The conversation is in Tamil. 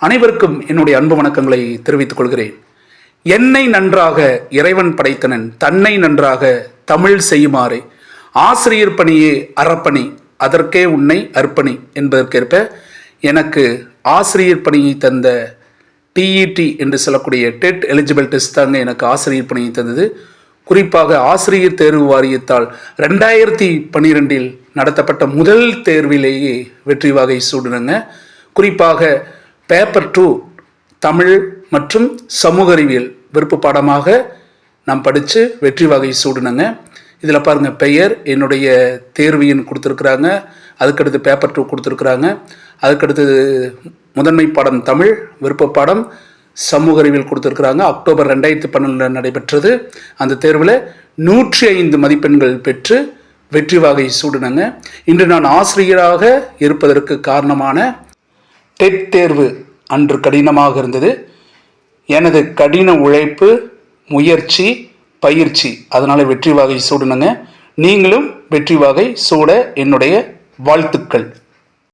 அனைவருக்கும் என்னுடைய அன்பு வணக்கங்களை தெரிவித்துக் கொள்கிறேன். என்னை நன்றாக இறைவன் படைத்தனன் தன்னை நன்றாக தமிழ் செய்யுமாறு ஆசிரியர் பணியே அறப்பணி அதற்கே உன்னை அர்ப்பணி என்பதற்கேற்ப எனக்கு ஆசிரியர் பணியை தந்த டிஇடி என்று சொல்லக்கூடிய டெட் எலிஜிபிள் டெஸ்ட் தாங்க எனக்கு ஆசிரியர் பணியை தந்தது. குறிப்பாக ஆசிரியர் தேர்வு வாரியத்தால் ரெண்டாயிரத்தி பன்னிரெண்டில் நடத்தப்பட்ட முதல் தேர்விலேயே வெற்றி வாகை சூடுனங்க. குறிப்பாக பேப்பர் டூ தமிழ் மற்றும் சமூக அறிவியல் விருப்ப பாடமாக நாம் படித்து வெற்றி வகை சூடினங்க. இதில் பாருங்கள் பெயர் என்னுடைய தேர்வு எண் கொடுத்துருக்குறாங்க. அதுக்கடுத்து பேப்பர் டூ கொடுத்துருக்குறாங்க. அதுக்கடுத்து முதன்மை பாடம் தமிழ் விருப்ப பாடம் சமூக அறிவியல் கொடுத்துருக்குறாங்க. அக்டோபர் ரெண்டாயிரத்தி பன்னெண்டில் நடைபெற்றது. அந்த தேர்வில் நூற்றி ஐந்து மதிப்பெண்கள் பெற்று வெற்றி வாகை சூடினங்க. இன்று நான் ஆசிரியராக இருப்பதற்கு காரணமான டெட் தேர்வு அன்று கடினமாக இருந்தது. எனது கடின உழைப்பு முயற்சி பயிற்சி அதனால் வெற்றி வாகை சூடுனுங்க. நீங்களும் வெற்றி வாகை சூட என்னுடைய வாழ்த்துக்கள்.